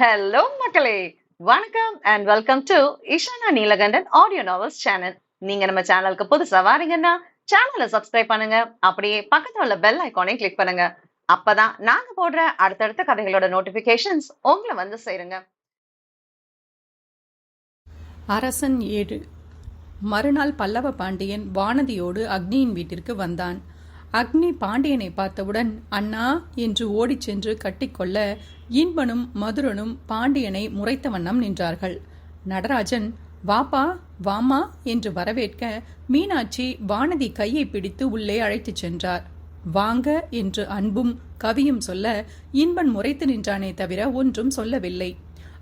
Hello மக்களே. வணக்கம் and welcome to Ishana Neelakandan audio novels channel நீங்க நம்ம சேனலுக்கு புதுசா வாரீங்கன்னா சேனலை சப்ஸ்கிரைப் பண்ணுங்க. அப்படியே பக்கத்துல உள்ள பெல் ஐகானையும் கிளிக் பண்ணுங்க. அப்பதான் நாங்க போடுற அடுத்தடுத்த கதைகளோட நோட்டிபிகேஷன்ஸ் உங்களை வந்து சேருங்க. அரசன் ஏழு. மறுநாள் பல்லவ பாண்டியன் வானதியோடு அக்னியின் வீட்டிற்கு வந்தான். அக்னி பாண்டியனை பார்த்தவுடன் அண்ணா என்று ஓடிச் சென்று கட்டிக்கொள்ள இன்பனும் மதுரனும் பாண்டியனை முறைத்த வண்ணம் நின்றார்கள். நடராஜன் வாப்பா வாமா என்று வரவேற்க மீனாட்சி வானதி கையை பிடித்து உள்ளே அழைத்துச் சென்றார். வாங்க என்று அன்பும் கவியும் சொல்ல இன்பன் முறைத்து நின்றானே தவிர ஒன்றும் சொல்லவில்லை.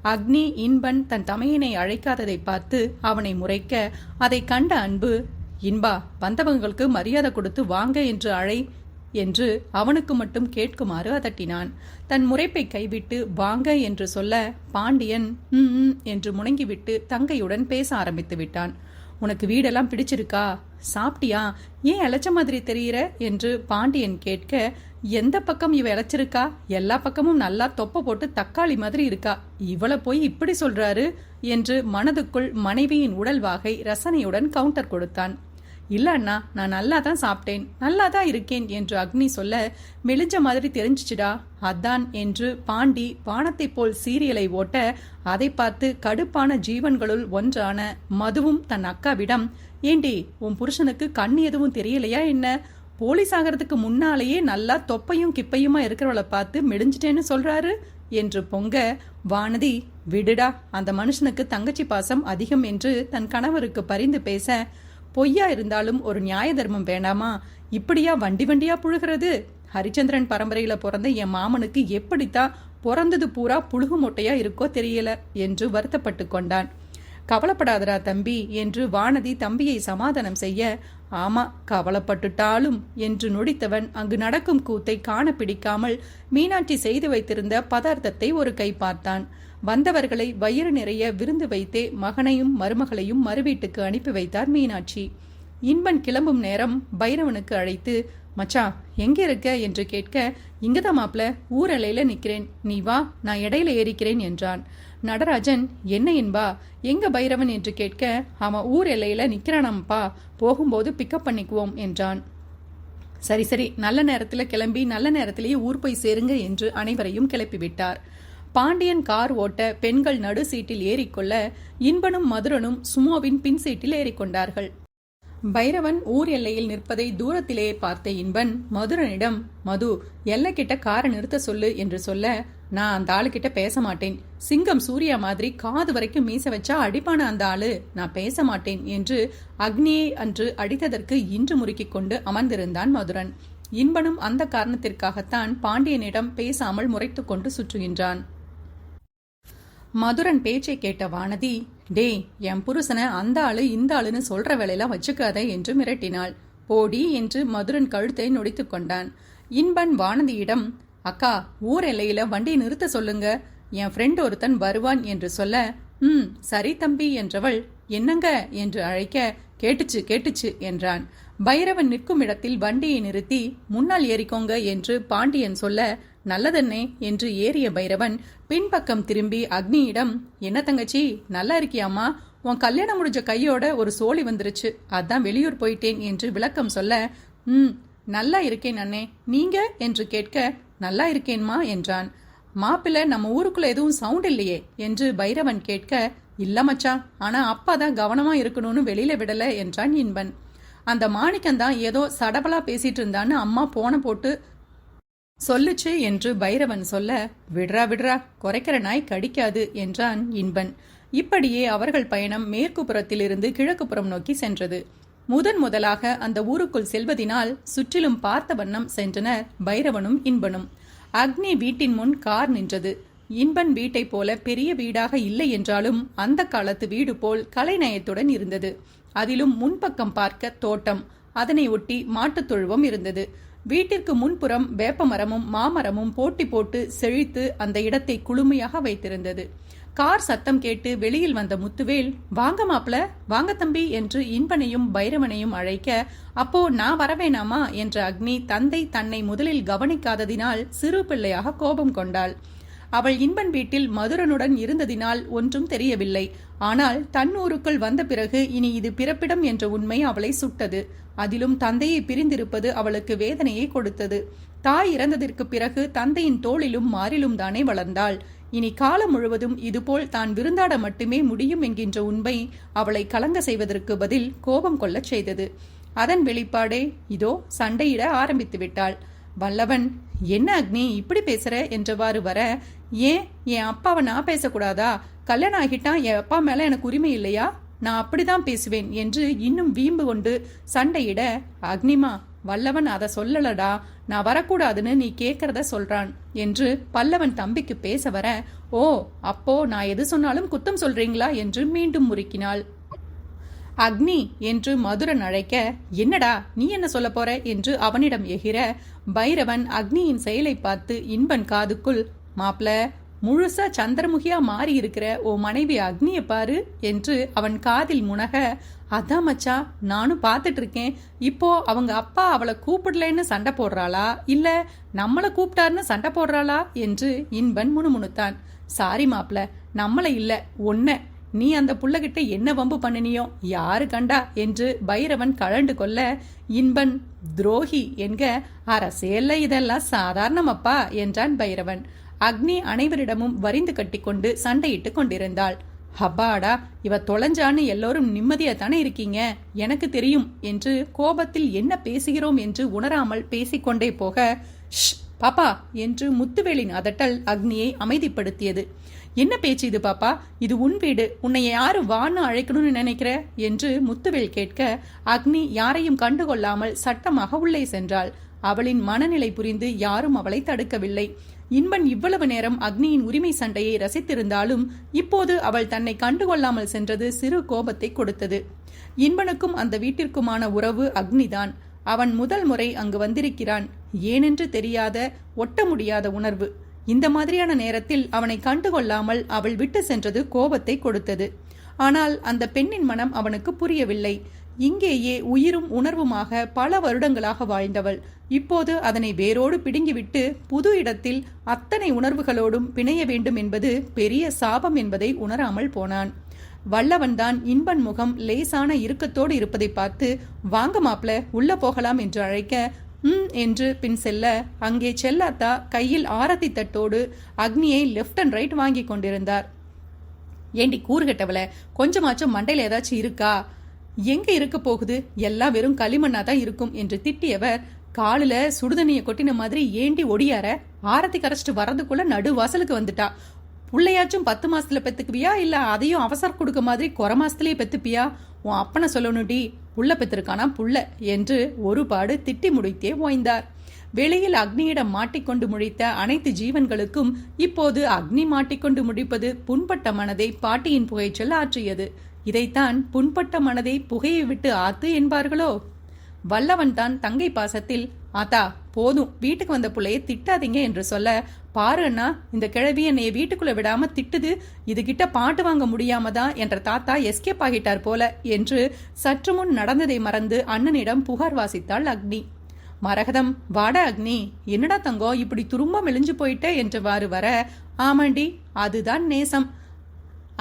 அக்னி இன்பன் தன் தமையனை அழைக்காததை பார்த்து அவனை முறைக்க அதை கண்ட அன்பு இன்பா வந்தவங்களுக்கு மரியாதை கொடுத்து வாங்க என்று அழை என்று அவனுக்கு மட்டும் கேட்குமாறு அதட்டினான். தன் முறைப்பை கைவிட்டு வாங்க என்று சொல்ல பாண்டியன் ம் என்று முணங்கிவிட்டு தங்கையுடன் பேச ஆரம்பித்து விட்டான். உனக்கு வீடெல்லாம் பிடிச்சிருக்கா? சாப்பிட்டியா? ஏன் இழைச்ச மாதிரி தெரியிற? என்று பாண்டியன் கேட்க எந்த பக்கம் இவ இழைச்சிருக்கா எல்லா பக்கமும் நல்லா தொப்ப போட்டு தக்காளி மாதிரி இருக்கா? இவளை போய் இப்படி சொல்றாரு? என்று மனதுக்குள் மனைவியின் உடல் வாகை ரசனையுடன் கவுண்டர் கொடுத்தான். இல்ல அண்ணா நான் நல்லா தான் சாப்பிட்டேன் நல்லா தான் இருக்கேன் என்று அக்னி சொல்ல மெலிஞ்ச மாதிரி தெரிஞ்சிச்சுடா. அதான் என்று பாண்டி வானத்தைப் போல் சீரியலை ஓட்ட அதை பார்த்து கடுப்பான ஜீவன்களுள் ஒன்றான மதுவும் தன் அக்காவிடம் ஏண்டி உன் புருஷனுக்கு கண் எதுவும் தெரியலையா என்ன? போலீஸ் ஆகிறதுக்கு முன்னாலேயே நல்லா தொப்பையும் கிப்பையுமா இருக்கிறவளை பார்த்து மெடிஞ்சிட்டேன்னு சொல்றாரு? என்று பொங்க வானதி விடுடா அந்த மனுஷனுக்கு தங்கச்சி பாசம் அதிகம் என்று தன் கணவருக்கு பரிந்து பேச பொய்யா இருந்தாலும் ஒரு நியாய தர்மம் வேண்டாமா? இப்படியா வண்டி வண்டியா புழுகிறது? ஹரிச்சந்திரன் பரம்பரையில பிறந்த என் மாமனுக்கு எப்படித்தான் பிறந்தது பூரா புழுகு மொட்டையா இருக்கோ தெரியல என்று வருத்தப்பட்டு கொண்டான். கவலைப்படாதடா தம்பி என்று வானதி தம்பியை சமாதானம் செய்ய ஆமா கவலைப்பட்டுட்டாலும் என்று நொடித்தவன் அங்கு நடக்கும் கூத்தை காண பிடிக்காமல் மீனாட்சி செய்து வைத்திருந்த பதார்த்தத்தை ஒரு கை பார்த்தான். வந்தவர்களை வயிறு நிறைய விருந்து வைத்தே மகனையும் மருமகளையும் மறுவீட்டுக்கு அனுப்பி வைத்தார் மீனாட்சி. இன்பன் கிளம்பும் நேரம் பைரவனுக்கு அழைத்து மச்சா எங்க இருக்க? என்று கேட்க இங்கதான் மாப்பிள ஊரலையில நிக்கிறேன். நீ வா நான் இடையில ஏறிக்கிறேன் என்றான். நடராஜன் என்ன என்பா? எங்க பைரவன்? என்று கேட்க அவன் ஊர் எல்லையில நிக்கிறானாம்ப்பா. போகும்போது பிக்கப் பண்ணிக்குவோம் என்றான். சரி சரி. நல்ல நேரத்தில் கிளம்பி நல்ல நேரத்திலேயே ஊர் போய் சேருங்க என்று அனைவரையும் கிளப்பிவிட்டார். பாண்டியன் கார் ஓட்ட பெண்கள் நடு சீட்டில் ஏறிக்கொள்ள இன்பனும் மதுரனும் சுமோவின் பின் சீட்டில் ஏறிக்கொண்டார்கள். பைரவன் ஊர் எல்லையில் நிற்பதை தூரத்திலேயே பார்த்த இன்பன் மதுரனிடம் மது எல்லைக்கிட்ட காரை நிறுத்த சொல்லு என்று சொல்ல நான் அந்த ஆளுகிட்ட பேச மாட்டேன் சிங்கம் சூர்யா மாதிரி காது வரைக்கும் மீச வச்சா அடிப்பான அந்த ஆளு? நான் பேச மாட்டேன் என்று அக்னியை அன்று அடித்ததற்கு இன்று முறுக்கிக் கொண்டு அமர்ந்திருந்தான் மதுரன். இன்பனும் அந்த காரணத்திற்காகத்தான் பாண்டியனிடம் பேசாமல் முறைத்துக் கொண்டு சுற்றுகின்றான். மதுரன் பேச்சை கேட்ட வானதி டே என் புருஷனை அந்த ஆளு இந்த ஆளுன்னு சொல்ற வேலையெல்லாம் வச்சுக்காத என்று மிரட்டினாள். போடி என்று மதுரன் கழுத்தை நொடித்து கொண்டான். இன்பன் வானதியிடம் அக்கா ஊர் எல்லையில வண்டியை நிறுத்த சொல்லுங்க. என் ஃப்ரெண்ட் ஒருத்தன் வருவான் என்று சொல்ல ம் சரி தம்பி என்றவள் என்னங்க? என்று அழைக்க கேட்டுச்சு கேட்டுச்சு என்றான். பைரவன் நிற்கும் இடத்தில் வண்டியை நிறுத்தி முன்னால் ஏறிக்கோங்க என்று பாண்டியன் சொல்ல நல்லதென்னே என்று ஏறிய பைரவன் பின்பக்கம் திரும்பி அக்னியிடம் என்ன தங்கச்சி நல்லா இருக்கியாமா உன் கல்யாணம் முடிஞ்ச கையோட ஒரு சோழி வந்துருச்சு. அதான் வெளியூர் போயிட்டேன் என்று விளக்கம் சொல்ல ம் நல்லா இருக்கேன் அண்ணே. நீங்க? என்று கேட்க நல்லா இருக்கேன்மா என்றான். மாப்பிள்ள நம்ம ஊருக்குள்ள எதுவும் சவுண்ட் இல்லையே என்று பைரவன் கேட்க இல்ல மச்சான் ஆனா அப்பா தான் கவனமா இருக்கணும்னு வெளியில விடல என்றான் இன்பன். அந்த மாணிக்கம் தான் ஏதோ சடபலா பேசிட்டு இருந்தான்னு அம்மா போன போட்டு சொல்லுச்சு என்று பைரவன் சொல்ல விடுறா விடுறா குறைக்கிற நாய் கடிக்காது என்றான் இன்பன். இப்படியே அவர்கள் பயணம் மேற்கு புறத்திலிருந்து கிழக்கு புறம் நோக்கி சென்றது. முதன் முதலாக அந்த ஊருக்குள் செல்வதினால் சுற்றிலும் பார்த்த வண்ணம் சென்றனர் பைரவனும் இன்பனும். அக்னி வீட்டின் முன் கார் நின்றது. இன்பன் வீட்டைப் போல பெரிய வீடாக இல்லை என்றாலும் அந்த காலத்து வீடு போல் கலைநயத்துடன் இருந்தது. அதிலும் முன்பக்கம் பார்க்க தோட்டம் அதனை ஒட்டி மாட்டுத் தொழுவம் இருந்தது. வீட்டிற்கு முன்புறம் வேப்பமரமும் மாமரமும் போட்டி போட்டு செழித்து அந்த இடத்தை குளுமையாக வைத்திருந்தது. கார் சத்தம் கேட்டு வெளியில் வந்த முத்துவேல் வாங்க மாப்ள வாங்க தம்பி என்று இன்பனையும் பைரவனையும் அழைக்க அப்போ நான் வரவேணாமா? என்ற அக்னி தந்தை தன்னை முதலில் கவனிக்காததினால் சிறு பிள்ளையாக கோபம் கொண்டாள். அவள் இன்பன் வீட்டில் மதுரனுடன் இருந்ததினால் ஒன்றும் தெரியவில்லை. ஆனால் தன் ஊருக்குள் வந்த பிறகு இனி இது பிறப்பிடம் என்ற உண்மை அவளை சுட்டது. அதிலும் தந்தையை பிரிந்திருப்பது அவளுக்கு வேதனையை கொடுத்தது. தாய் இறந்ததற்கு பிறகு தந்தையின் தோளிலும் மாறிலும் தானே வளர்ந்தாள். இனி காலம் முழுவதும் இதுபோல் தான் விருந்தாட மட்டுமே முடியும் என்கின்ற உண்மை அவளை கலங்க செய்வதற்கு பதில் கோபம் கொள்ளச் செய்தது. அதன் வெளிப்பாடே இதோ சண்டையிட ஆரம்பித்து விட்டாள். வல்லவன் என்ன அக்னி இப்படி பேசுற? என்றவாறு வர ஏன் என் அப்பாவை நான் பேசக்கூடாதா? கல்யாணம் ஆகிட்டான் என் அப்பா மேல எனக்கு உரிமை இல்லையா? நான் அப்படிதான் பேசுவேன் என்று இன்னும் வீம்பு கொண்டு சண்டையிட அக்னிமா வல்லவன் அதை சொல்லலடா நான் வரக்கூடாதுன்னு நீ கேட்கறத சொல்றான் என்று பல்லவன் தம்பிக்கு பேச வர ஓ அப்போ நான் எது சொன்னாலும் குத்தம் சொல்றீங்களா? என்று மீண்டும் முறுக்கினாள். அக்னி என்று மதுரன் அழைக்க என்னடா நீ என்ன சொல்ல போற? என்று அவனிடம் எகிற பைரவன் அக்னியின் செயலை பார்த்து இன்பன் காதுக்குள் மாப்ள முழுசா சந்திரமுகியா மாறி இருக்கிற ஓ மனைவி அக்னிய பாரு என்று அவன் காதில் முனக அதான் மச்சா நானும் பார்த்துட்டு இருக்கேன். இப்போ அவங்க அப்பா அவளை கூப்பிடலன்னு சண்டை போடுறாளா? இல்ல நம்மளை கூப்பிட்டாருன்னு சண்டை போடுறாளா? என்று இன்பன் முணுமுணுத்தான். சாரி மாப்ள நம்மள இல்ல ஒன்ன. நீ அந்த புள்ளகிட்ட என்ன வம்பு பண்ணினியோ யாரு கண்டா? என்று பைரவன் கழண்டு கொள்ள இன்பன் துரோகி என்க அரசியல்ல இதெல்லாம் சாதாரணமப்பா என்றான் பைரவன். அக்னி அனைவரிடமும் வரிந்து கட்டிக்கொண்டு சண்டையிட்டு கொண்டிருந்தாள். ஹப்பாடா இவ தொலைஞ்சான்னு எல்லோரும் நிம்மதியா தானே இருக்கீங்க? எனக்கு தெரியும் என்று கோபத்தில் என்ன பேசுகிறோம் என்று உணராமல் பேசிக்கொண்டே போக ஷ் பாப்பா என்று முத்துவேலின் அதட்டல் அக்னியை அமைதிப்படுத்தியது. என்ன பேச்சு இது பாப்பா? இது உன் வீடு. உன்னை யாரு வான்னு அழைக்கணும்னு நினைக்கிற? என்று முத்துவேல் கேட்க அக்னி யாரையும் கண்டுகொள்ளாமல் சட்டமாக உள்ளே சென்றாள். அவளின் மனநிலை புரிந்து யாரும் அவளை தடுக்கவில்லை. இன்பன் இவ்வளவு நேரம் அக்னியின் உரிமை சண்டையை ரசித்திருந்தாலும் இப்போது அவள் தன்னை கண்டுகொள்ளாமல் சென்றது சிறு கோபத்தை கொடுத்தது. இன்பனுக்கும் அந்த வீட்டிற்குமான உறவு அக்னிதான். அவன் முதல் முறை அங்கு வந்திருக்கிறான். ஏனென்று தெரியாத ஒட்ட முடியாத உணர்வு. இந்த மாதிரியான நேரத்தில் அவனை கண்டுகொள்ளாமல் அவள் விட்டு சென்றது கோபத்தை கொடுத்தது. ஆனால் அந்த பெண்ணின் மனம் அவனுக்கு புரியவில்லை. இங்கேயே உயிரும் உணர்வுமாக பல வருடங்களாக வாழ்ந்தவள். இப்போது அதனை வேரோடு பிடுங்கிவிட்டு புது இடத்தில் அத்தனை உணர்வுகளோடும் பிணைய வேண்டும் என்பது பெரிய சாபம் என்பதை உணராமல் போனான். வல்லவன்தான் இன்பன் முகம் லேசான இறுக்கத்தோடு இருப்பதை பார்த்து வாங்க மாப்ள உள்ள போகலாம் என்று அழைக்க ம் என்று பின் செல்ல அங்கே செல்லாத்தா கையில் ஆரத்தி தட்டோடு அக்னியை லெஃப்ட் அண்ட் ரைட் வாங்கி கொண்டிருந்தார். ஏண்டி கூறுகட்டவள கொஞ்சமாச்சும் மண்டையில் ஏதாச்சும் இருக்கா? எங்க இருக்க போகுது? எல்லாம் வெறும் களிமண்ணா தான் இருக்கும் என்று திட்டியவர் காலில் சுடுதண்ணியை கொட்டின மாதிரி ஏண்டி ஒடியார? ஆரத்தி கரைச்சிட்டு வர்றதுக்குள்ள நடு வாசலுக்கு வந்துட்டா. புள்ளையாச்சும் பத்து மாசத்துல பெத்துக்குவியா? இல்ல அதையும் அவசர கொடுக்க மாதிரி குறை மாசத்துலயே பெத்துப்பியா? உன் அப்பனை சொல்லணும்டி. புள்ள பெத்திருக்கானா? புள்ள என்று ஒரு பாடு திட்டி முடித்தே ஓய்ந்தார். வெளியில் அக்னியிடம் மாட்டிக்கொண்டு முழித்த அனைத்து ஜீவன்களுக்கும் இப்போது அக்னி மாட்டிக்கொண்டு முடிப்பது புண்பட்ட மனதை பாட்டியின் புகைச்சல் ஆற்றியது. இதைத்தான் புண்பட்ட மனதை புகையை விட்டு ஆத்து என்பார்களோ? வல்லவன் தான் தங்கை பாசத்தில் ஆத்தா போதும் வீட்டுக்கு வந்த பிள்ளைய திட்டாதீங்க என்று சொல்ல பாரு அண்ணா இந்த கிழவி என்னைய வீட்டுக்குள்ள விடாம திட்டுது இது கிட்ட பாட்டு வாங்க முடியாம தான் என்ற தாத்தா எஸ்கேப் ஆகிட்டார் போல என்று சற்று முன் நடந்ததை மறந்து அண்ணனிடம் புகார் வாசித்தாள் அக்னி. மரகதம் வாட அக்னி என்னடா தங்கோ இப்படி துரும்ப மெலிஞ்சு போயிட்ட? என்றவாறு வர ஆமாண்டி அதுதான் நேசம்.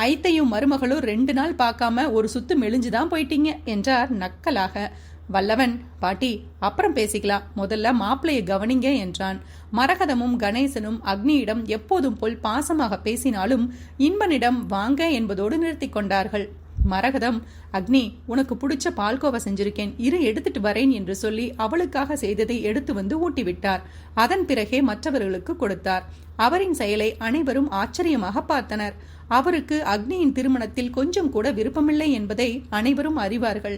ஐத்தையும் மருமகளும் ரெண்டு நாள் பார்க்காம ஒரு சுத்து மெலிஞ்சுதான் போயிட்டீங்க என்றார் நக்கலாக. வல்லவன் பாட்டி அப்புறம் பேசிக்கலாம். முதல்ல மாப்பிளையை கவனிங்க என்றான். மரகதமும் கணேசனும் அக்னியிடம் எப்போதும் போல் பாசமாக பேசினாலும் இன்பனிடம் வாங்க என்பதோடு நிறுத்தி கொண்டார்கள். மரகதம் அக்னி உனக்கு பிடிச்ச பால்கோவா செஞ்சிருக்கேன் இரு எடுத்துட்டு வரேன் என்று சொல்லி அவளுக்காக செய்ததை எடுத்து வந்து ஊட்டிவிட்டார். அதன் பிறகே மற்றவர்களுக்கு கொடுத்தார். அவரின் செயலை அனைவரும் ஆச்சரியமாக பார்த்தனர். அவருக்கு அக்னியின் திருமணத்தில் கொஞ்சம் கூட விருப்பமில்லை என்பதை அனைவரும் அறிவார்கள்.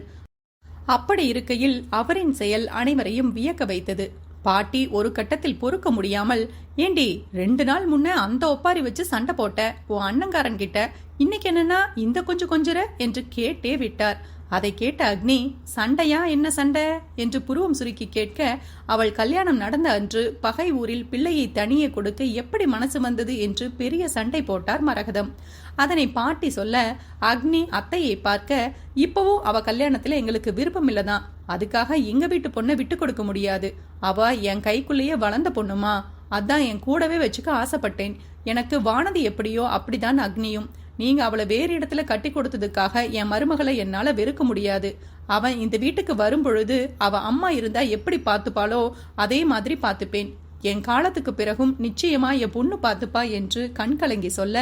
அப்படி இருக்கையில் அவரின் செயல் அனைவரையும் வியக்க வைத்தது. பாட்டி ஒரு கட்டத்தில் பொறுக்க முடியாமல் ஏண்டி ரெண்டு நாள் முன்ன அந்த ஒப்பாரி வச்சு சண்டை போட்ட உன் அண்ணங்காரன் கிட்ட இன்னைக்கு என்னன்னா இந்த கொஞ்சம் கொஞ்சர என்று கேட்டே விட்டார். அதை கேட்ட அக்னி சண்டையா? என்ன சண்டை? என்று புருவம் சுருக்கி கேட்க அவள் கல்யாணம் நடந்த அன்று பகை ஊரில் பிள்ளையை தனியே கொடுக்க எப்படி மனசு வந்தது? என்று பெரிய சண்டை போட்டார் மரகதம். அதனை பாட்டி சொல்ல அக்னி அத்தையை பார்க்க இப்பவும் அவ கல்யாணத்துல எங்களுக்கு விருப்பம் இல்லதான் அதுக்காக எங்க வீட்டு பொண்ணை விட்டு கொடுக்க முடியாது. அவ என் கைக்குள்ளேயே வளர்ந்த பொண்ணுமா? அதான் என் கூடவே வச்சுக்க ஆசைப்பட்டேன். எனக்கு வானதி எப்படியோ அப்படிதான் அக்னியும். நீங்க அவளை வேறு இடத்துல கட்டி கொடுத்ததுக்காக என் மருமகளை என்னால வெறுக்க முடியாது. அவன் இந்த வீட்டுக்கு வரும்பொழுது அவ அம்மா இருந்தா எப்படி பார்த்துப்பாளோ அதே மாதிரி பார்த்துப்பேன். என் காலத்துக்கு பிறகும் நிச்சயமா என் பொண்ணு பார்த்துப்பா என்று கண் கலங்கி சொல்ல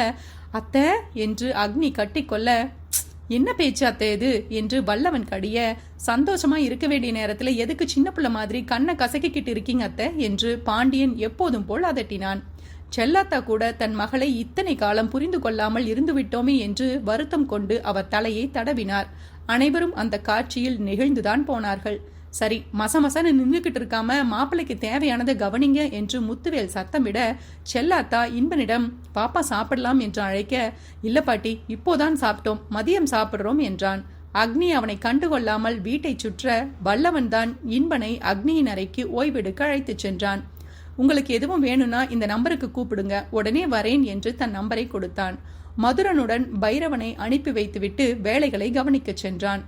அத்தை என்று அக்னி கட்டிக்கொள்ள என்ன பேச்சு அத்தை இது? என்று வல்லவன் கடிய சந்தோஷமா இருக்க வேண்டிய நேரத்துல எதுக்கு சின்ன பிள்ளை மாதிரி கண்ணை கசக்கிக்கிட்டு இருக்கீங்க அத்தை? என்று பாண்டியன் எப்போதும் போல் அதட்டினான். செல்லாத்தா கூட தன் மகளை இத்தனை காலம் புரிந்து கொள்ளாமல் இருந்துவிட்டோமே என்று வருத்தம் கொண்டு அவர் தலையை தடவினார். அனைவரும் அந்த காட்சியில் நெகிழ்ந்துதான் போனார்கள். சரி மசமசன்னு நின்றுகிட்டு இருக்காம மாப்பிள்ளைக்கு தேவையானதை கவனிங்க என்று முத்துவேல் சத்தமிட செல்லாத்தா இன்பனிடம் பாப்பா சாப்பிடலாம் என்று அழைக்க இல்ல பாட்டி இப்போதான் சாப்பிட்டோம் மதியம் சாப்பிடுறோம் என்றான். அக்னி அவனை கண்டுகொள்ளாமல் வீட்டைச் சுற்ற வல்லவன்தான் இன்பனை அக்னியின் அறைக்கு ஓய்வெடுக்க அழைத்துச் சென்றான். உங்களுக்கு எதுவும் வேணும்னா இந்த நம்பருக்கு கூப்பிடுங்க. உடனே வரேன் என்று தன் நம்பரை கொடுத்தான். மதுரனுடன் பைரவனை அனுப்பி வைத்துவிட்டு வேலைகளை கவனிக்கச் சென்றான்.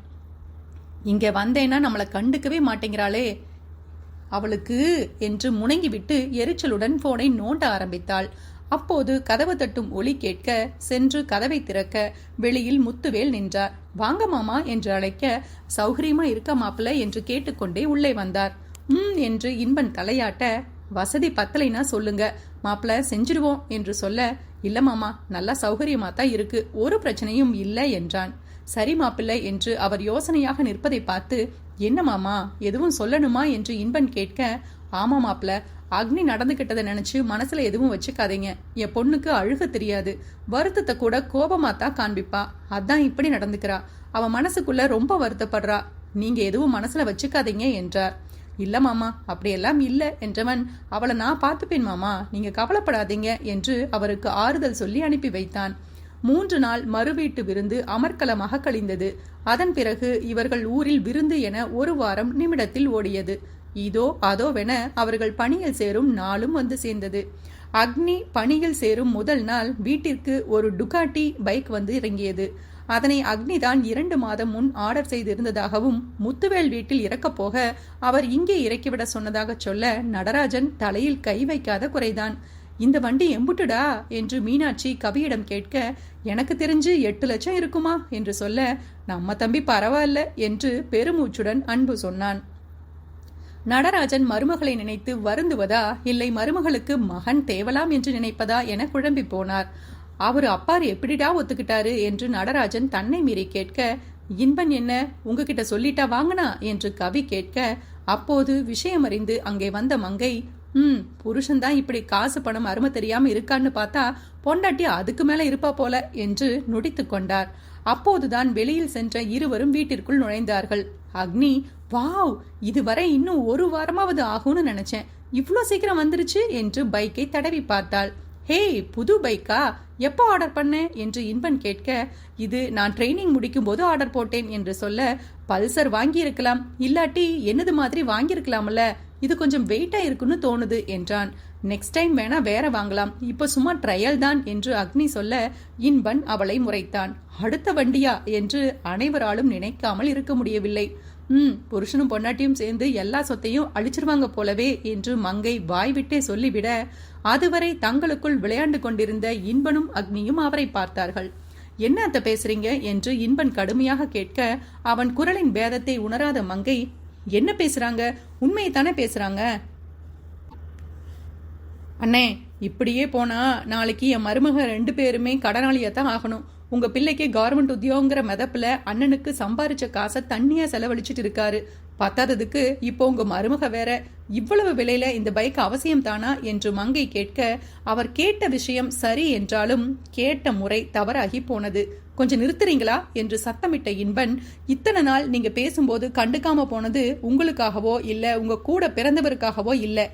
இங்க வந்தேன்னா நம்மளை கண்டுக்கவே மாட்டேங்கிறாளே. அவளுக்கு என்று முணங்கிவிட்டு எரிச்சலுடன் போனை நோண்ட ஆரம்பித்தாள். அப்போது கதவு தட்டும் ஒலி கேட்க சென்று கதவை திறக்க வெளியில் முத்துவேல் நின்றார். வாங்க மாமா என்று அழைக்க சௌகரியமா இருக்க மாப்பிள்ள என்று கேட்டுக்கொண்டே உள்ளே வந்தார். ம் என்று இன்பன் தலையாட்ட வசதி பத்தலைனா சொல்லுங்க. மாப்பிள்ள செஞ்சிருவோம் என்று சொல்ல இல்ல மாமா நல்லா சௌகரியமா தான் இருக்கு. ஒரு பிரச்சனையும் இல்லை என்றான். சரி மாப்பிள்ளை என்று அவர் யோசனையாக நிற்பதை பார்த்து என்ன மாமா எதுவும் சொல்லணுமா? என்று இன்பன் கேட்க ஆமா மாப்பிள்ள அக்னி நடந்துகிட்டதை நினைச்சு மனசுல எதுவும் வச்சுக்காதீங்க. என் பொண்ணுக்கு அழுக தெரியாது. வருத்தத்தை கூட கோபமா தான் காண்பிப்பா. அதான் இப்படி நடந்துக்கிறா. அவ மனசுக்குள்ள ரொம்ப வருத்தப்படுறா. நீங்க எதுவும் மனசுல வச்சுக்காதீங்க என்றார். இல்லை மாமா அப்படியெல்லாம் இல்லை என்றவன் அவளை நான் பார்த்துப்பேன் மாமா நீங்க கவலைப்படாதீங்க என்று அவருக்கு ஆறுதல் சொல்லி அனுப்பி வைத்தான். மூன்று நாள் மறுவீட்டு விருந்து அமர்க்கலமாக கழிந்தது. அதன் பிறகு இவர்கள் ஊரில் விருந்து என ஒரு வாரம் நிமிடத்தில் ஓடியது. இதோ அதோவென அவர்கள் பணியில் சேரும் நாளும் வந்து சேர்ந்தது. அக்னி பணியில் சேரும் முதல் நாள் வீட்டிற்கு ஒரு டுகாட்டி பைக் வந்து இறங்கியது. அதனை அக்னிதான் இரண்டு மாதம் முன் ஆர்டர் செய்திருந்ததாகவும் முத்துவேல் வீட்டில் இறக்கப் போக அவர் இங்கே இறக்கிவிட சொன்னதாக சொல்ல நடராஜன் தலையில் கை வைக்காத குறைதான். இந்த வண்டி எம்புட்டுடா? என்று மீனாட்சி கவியிடம் கேட்க எனக்கு தெரிஞ்சு எட்டு லட்சம் இருக்குமா? என்று சொல்ல நம்ம தம்பி பரவாயில்ல என்று பெருமூச்சுடன் அன்பு சொன்னான். நடராஜன் மருமகளை நினைத்து வருந்துவதா? இல்லை மருமகளுக்கு மகன் தேவலாம் என்று நினைப்பதா? என குழம்பி போனார். அவர் அப்பார் எப்படிடா ஒத்துக்கிட்டாரு என்று நடராஜன் தன்னை மீறி கேட்க இன்பன் என்ன? உங்ககிட்ட சொல்லிட்டா வாங்கினா? என்று கவி கேட்க அப்போது விஷயம் அறிந்து அங்கே வந்த மங்கை ம் புருஷன்தான் இப்படி காசு பணம் அருமை தெரியாம இருக்கான்னு பார்த்தா பொண்டாட்டி அதுக்கு மேல இருப்பா போல என்று நொடித்து கொண்டார். அப்போதுதான் வெளியில் சென்ற இருவரும் வீட்டிற்குள் நுழைந்தார்கள். அக்னி வாவ் இதுவரை இன்னும் ஒரு வாரமாவது ஆகும்னு நினைச்சேன். இவ்வளோ சீக்கிரம் வந்துருச்சு என்று பைக்கை தடவி பார்த்தாள். ஹே புது பைக்கா? எப்போ ஆர்டர் பண்ண? என்று இன்பன் கேட்க இது நான் ட்ரைனிங் முடிக்கும் போது ஆர்டர் போட்டேன் என்று சொல்ல பல்சர் வாங்கியிருக்கலாம். இல்லாட்டி என்னது மாதிரி வாங்கியிருக்கலாம்ல. இது கொஞ்சம் வெயிட்டா இருக்குன்னு தோணுது என்றான். நெக்ஸ்ட் டைம் வேணா வேற வாங்கலாம். இப்போ சும்மா ட்ரையல் தான் என்று அக்னி சொல்ல இன்பன் அவளை முறைத்தான். அடுத்த வண்டியா? என்று அனைவராலும் நினைக்காமல் இருக்க முடியவில்லை. ம் புருஷனும் பொண்டாட்டியும் சேர்ந்து எல்லா சொத்தையும் அழிச்சிருவாங்க போலவே என்று மங்கை வாய்விட்டே சொல்லிவிட அதுவரை தங்களுக்குள் விளையாண்டு கொண்டிருந்த இன்பனும் அக்னியும் அவரை பார்த்தார்கள். என்ன அத்த பேசுறீங்க? என்று இன்பன் கடுமையாக கேட்க அவன் குரலின் பேதத்தை உணராத மங்கை என்ன பேசுறாங்க? உண்மையை தானே பேசுறாங்க? அண்ணே இப்படியே போனா நாளைக்கு என் மருமக ரெண்டு பேருமே கடனாளியாக தான் ஆகணும். உங்க பிள்ளைக்கு கவர்மெண்ட் உத்தியோகங்கிற மெதப்புல அண்ணனுக்கு சம்பாரிச்ச காசை தண்ணியா செலவழிச்சிட்டு இருக்காரு. பத்தாததுக்கு இப்போ உங்க மருமக வேற இவ்வளவு விலையில இந்த பைக் அவசியம் தானா என்று மங்கை கேட்க அவர் கேட்ட விஷயம் சரி என்றாலும் கேட்ட முறை தவறாகி போனது. கொஞ்சம் நிறுத்துறீங்களா? என்று சத்தமிட்ட இன்பன் இத்தனை நாள் நீங்க பேசும்போது கண்டுக்காம போனது உங்களுக்காகவோ இல்ல உங்க கூட பிறந்தவருக்காகவோ இல்ல.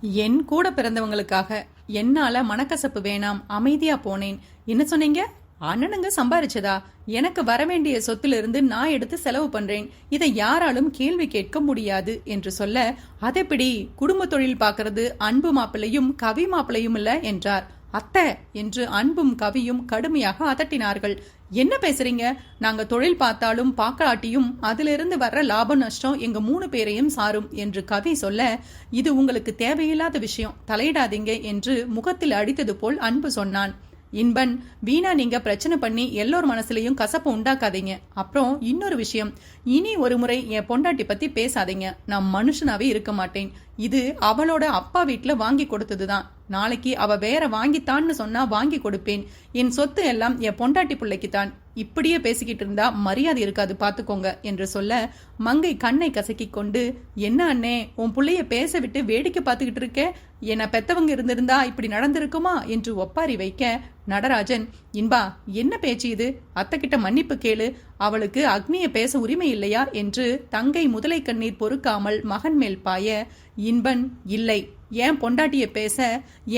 என் கூட பிறந்தவங்களுக்காக என்னால மனக்கசப்பு வேணாம் அமைதியா போனேன். என்ன சொன்னீங்க? அண்ணனுங்க சம்பாரிச்சதா? எனக்கு வரவேண்டிய சொத்திலிருந்து நான் எடுத்து செலவு பண்றேன். இதை யாராலும் கேள்வி கேட்க முடியாது என்று சொல்ல அதெப்படி? குடும்ப தொழில் பார்க்கறது அன்பு மாப்பிள்ளையும் கவி மாப்பிள்ளையும் இல்ல? என்றார். அத்தை என்று அன்பும் கவியும் கடுமையாக அதட்டினார்கள். என்ன பேசுறீங்க? நாங்க தொழில் பார்த்தாலும் பார்க்காட்டியும் அதிலிருந்து வர்ற லாப நஷ்டம் எங்க மூணு பேரையும் சாரும் என்று கவி சொல்ல இது உங்களுக்கு தேவையில்லாத விஷயம். தலையிடாதீங்க என்று முகத்தில் அடித்தது போல் அன்பு சொன்னான். இன்பன் வீணா நீங்க பிரச்சனை பண்ணி எல்லோர் மனசுலயும் கசப்பு உண்டாக்காதீங்க. அப்புறம் இன்னொரு விஷயம் இனி ஒரு முறை என் பொண்டாட்டி பத்தி பேசாதீங்க. நான் மனுஷனாவே இருக்க மாட்டேன். இது அவளோட அப்பா வீட்டுல வாங்கி கொடுத்ததுதான். நாளைக்கு அவ வேற வாங்கித்தான்னு சொன்னா வாங்கி கொடுப்பேன். என் சொத்து எல்லாம் என் பொண்டாட்டி பிள்ளைக்கு தான் இப்படியே பேசிக்கிட்டு இருந்தா மரியாதை இருக்காது பாத்துக்கோங்க என்று சொல்ல மங்கை கண்ணை கசக்கி கொண்டு என்ன அண்ணே உன் பிள்ளைய பேச விட்டு வேடிக்கை பார்த்துக்கிட்டு இருக்க? என்ன பெத்தவங்க இருந்திருந்தா இப்படி நடந்திருக்குமா? என்று ஒப்பாரி வைக்க நடராஜன் இன்பா என்ன பேச்சு இது? அத்தைக்கிட்ட மன்னிப்பு கேளு. அவளுக்கு அக்னிய பேச உரிமை இல்லையா? என்று தங்கை முதலை கண்ணீர் பொறுக்காமல் மகன் மேல் பாய இன்பன் இல்லை. என் பொண்டாட்டிய பேச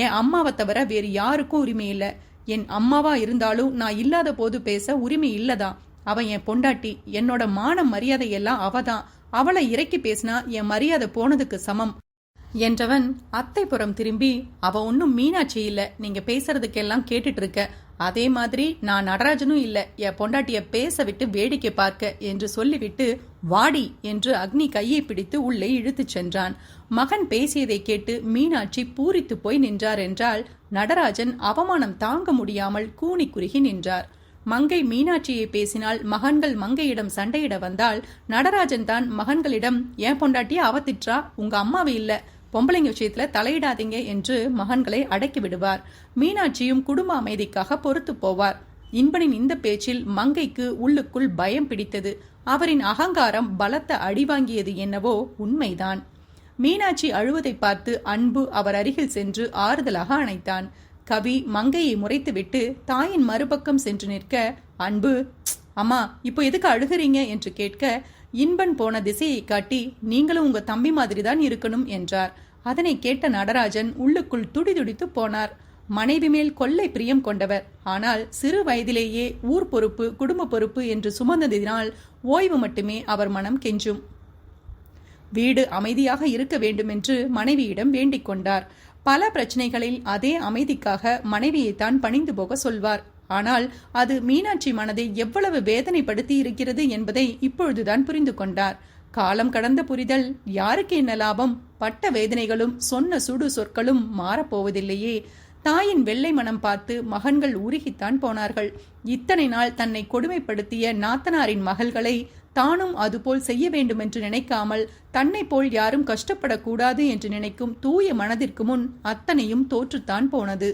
என் அம்மாவை தவிர வேறு யாருக்கும் உரிமை இல்லை. என் அம்மாவா இருந்தாலும் நான் இல்லாத போது பேச உரிமை இல்லதான் அவன் என் பொண்டாட்டி. என்னோட மான மரியாதை எல்லாம் அவதான். அவளை இறக்கி பேசினா என் மரியாதை போனதுக்கு சமம். என்றவன் அத்தைப்புறம் திரும்பி அவ ஒன்னும் மீனாட்சி இல்ல. நீங்க பேசுறதுக்கெல்லாம் கேட்டுட்டு இருக்க. அதே மாதிரி நான் நடராஜனும் இல்ல. என் பொண்டாட்டிய பேச விட்டு வேடிக்கை பார்க்க என்று சொல்லிவிட்டு வாடி என்று அக்னி கையை பிடித்து உள்ளே இழுத்துச் சென்றான். மகன் பேசியதை கேட்டு மீனாட்சி பூரித்து போய் நின்றார் என்றால் நடராஜன் அவமானம் தாங்க முடியாமல் கூனி குறுகி நின்றார். மங்கை மீனாட்சியை பேசினால் மகன்கள் மங்கையிடம் சண்டையிட வந்தால் நடராஜன் தான் மகன்களிடம் ஏன் பொண்டாட்டியை அவ திற்றா உங்க அம்மாவை இல்லை. பொம்பளைங்க விஷயத்துல தலையிடாதீங்க என்று மகன்களை அடக்கி விடுவார். மீனாட்சியும் குடும்ப அமைதிக்காக பொறுத்து போவார். இன்பனின் இந்த பேச்சில் மங்கைக்கு உள்ளுக்குள் பயம் பிடித்தது. அவரின் அகங்காரம் பலத்த அடி வாங்கியது என்னவோ உண்மைதான். மீனாட்சி அழுவதை பார்த்து அன்பு அவர் அருகில் சென்று ஆறுதலாக அணைத்தான். கவி மங்கையை முறைத்துவிட்டு தாயின் மறுபக்கம் சென்று நிற்க அன்பு அம்மா இப்போ எதுக்கு அழுகிறீங்க? என்று கேட்க இன்பன் போன திசையை காட்டி நீங்களும் உங்க தம்பி மாதிரி தான் இருக்கணும் என்றார். அதனை கேட்ட நடராஜன் உள்ளுக்குள் துடிதுடித்து போனார். மனைவி மேல் கொள்ளை பிரியம் கொண்டவர். ஆனால் சிறு வயதிலேயே ஊர் பொறுப்பு குடும்ப பொறுப்பு என்று சுமந்ததினால் ஓய்வு மட்டுமே அவர் மனம் கெஞ்சும். வீடு அமைதியாக இருக்க வேண்டுமென்று மனைவியிடம் வேண்டிக் கொண்டார். பல பிரச்சனைகளில் அதே அமைதிக்காக மனைவியைத்தான் பணிந்து போக சொல்வார். ஆனால் அது மீனாட்சி மனதை எவ்வளவு வேதனைப்படுத்தி இருக்கிறது என்பதை இப்பொழுதுதான் புரிந்து கொண்டார். காலம் கடந்த புரிதல் யாருக்கு என்ன லாபம்? பட்ட வேதனைகளும் சொன்ன சுடு சொற்களும் மாறப்போவதில்லையே. தாயின் வெள்ளை மனம் பார்த்து மகன்கள் உருகித்தான் போனார்கள். இத்தனை நாள் தன்னை கொடுமைப்படுத்திய நாத்தனாரின் மகள்களை தானும் அதுபோல் செய்ய வேண்டுமென்று நினைக்காமல் தன்னை போல் யாரும் கஷ்டப்படக்கூடாது என்று நினைக்கும் தூய மனதிற்கு முன் அத்தனையும் தோற்றுத்தான் போனது.